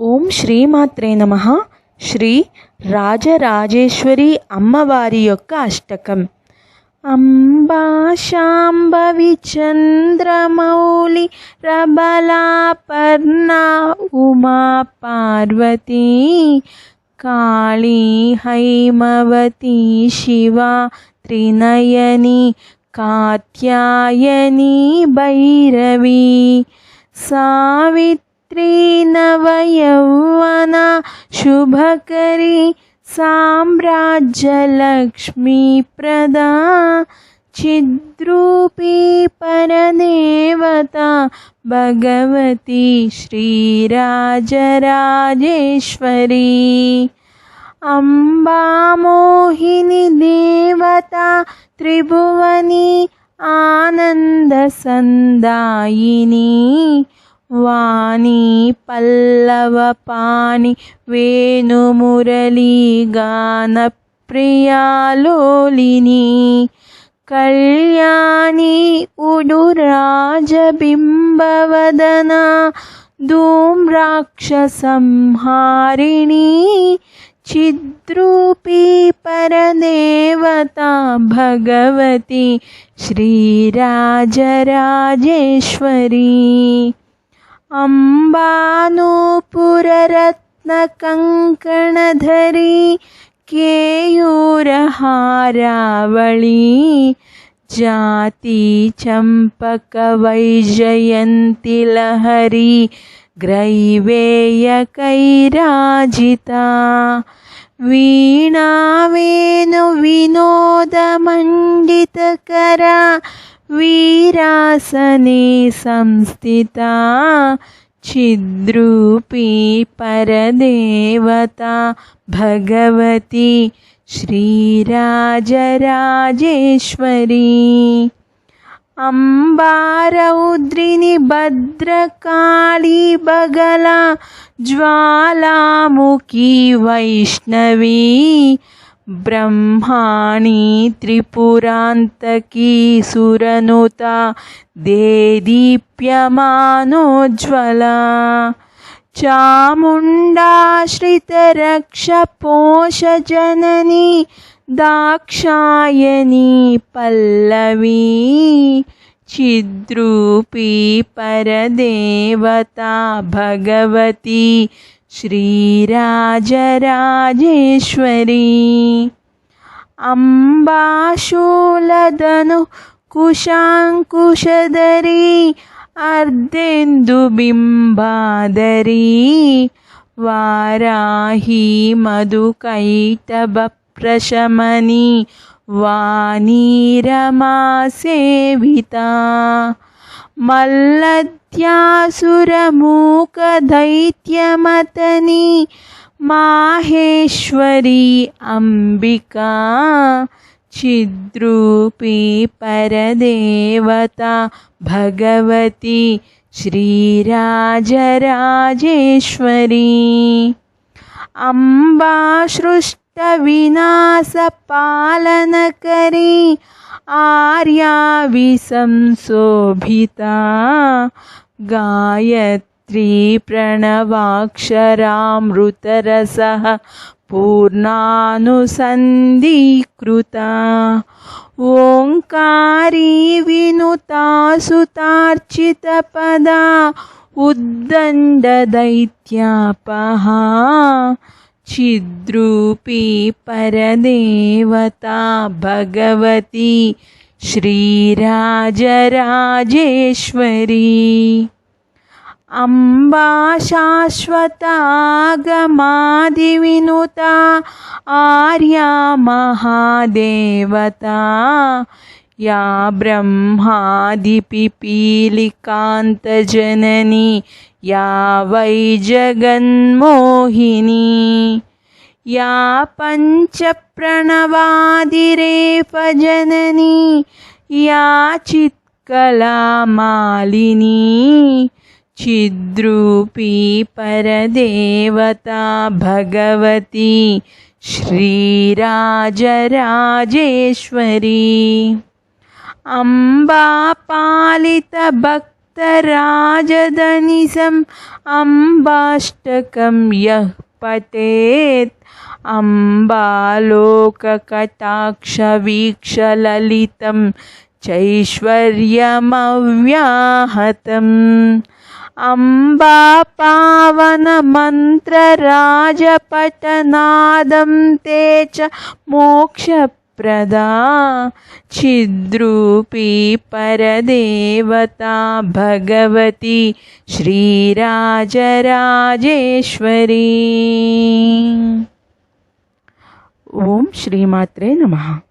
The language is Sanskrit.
ఓం శ్రీమాత్రే నమ. శ్రీ రాజరాజేశ్వరి అమ్మవారి యొక్క అష్టకం. అంబాశాంభవి చంద్రమౌళి రబలాపర్ణ ఉమా పార్వతీ కాళీ హైమవతి శివ త్రినయని కాత్యాయని భైరవి సావిత్రి त्रिनवयौवना शुभकरी साम्राज्यलक्ष्मीप्रदा चिद्रूपी परदेवता भगवती श्रीराजराजेश्वरी। अम्बामोहिनी देवता त्रिभुवनी आनन्दसन्दायिनी वाणी पल्लवपाणि वेणुमुरलीगानप्रियालोलिनी कल्याणी उडुराजबिम्बवदना धूम्राक्षसंहारिणी चिद्रूपी परदेवता भगवती श्रीराजराजेश्वरी। അംബാനൂപുരരത്നകങ്കണധരി കേയൂരഹാരാവളി ജാതി ചമ്പകവൈജയന്തിലഹരി ഗ്രൈവേയകൈരാജിതാ वीणावेनु विनोदमण्डितकरा वीरासने संस्थिता छिद्रूपी परदेवता भगवती श्रीराजराजेश्वरी। अम्बारौद्रिनि भद्रकाली बगला ज्वालामुखी वैष्णवी ब्रह्माणि त्रिपुरान्तकी सुरनुता देदीप्यमानोज्ज्वला। चामुण्डाश्रितरक्षपोषजननी दाक्षायणी पल्लवी चिद्रूपी परदेवता भगवती श्रीराजराजेश्वरी अम्बाशूलधनु कुशाङ्कुशधरी अर्धेन्दुबिम्बादरी वाराही मधुकैटभप्रशमनी वाणीरमा मल्लद्यासुरमूकदैत्यमतनी माहेश्वरी अम्बिका चिद्रूपी परदेवता भगवती श्रीराजराजेश्वरी अम्बासृष्टविनाशपालनकरी आर्याविसंशोभिता गायत्री प्रणवाक्षरामृतरसः पूर्णानुसन्धीकृता ओङ्कारी विनुता सुतार्चितपदा उद्दण्डदैत्यापहा चिद्रूपी परदेवता भगवती श्रीराजराजेश्वरी। अम्बा शाश्वतागमादिविनुता आर्या महादेवता। या ब्रह्मादिपिपीलिकान्तजननी या वै जगन्मोहिनी या पञ्चप्रणवादिरेफजननी या चित्कलामालिनी चिद्रूपी परदेवता भगवती श्रीराजराजेश्वरी। अम्बापालितभक् अमृतराजधनिसम् अम्बाष्टकं यः पठेत् अम्बालोककटाक्षवीक्षललितं चैश्वर्यमव्याहतम्। अम्बापावनमन्त्रराजपटनादं ते च मोक्षप्रदा छिद्रूपी परदेवता भगवती श्रीराजराजेश्वरी। ॐ श्रीमात्रे नमः।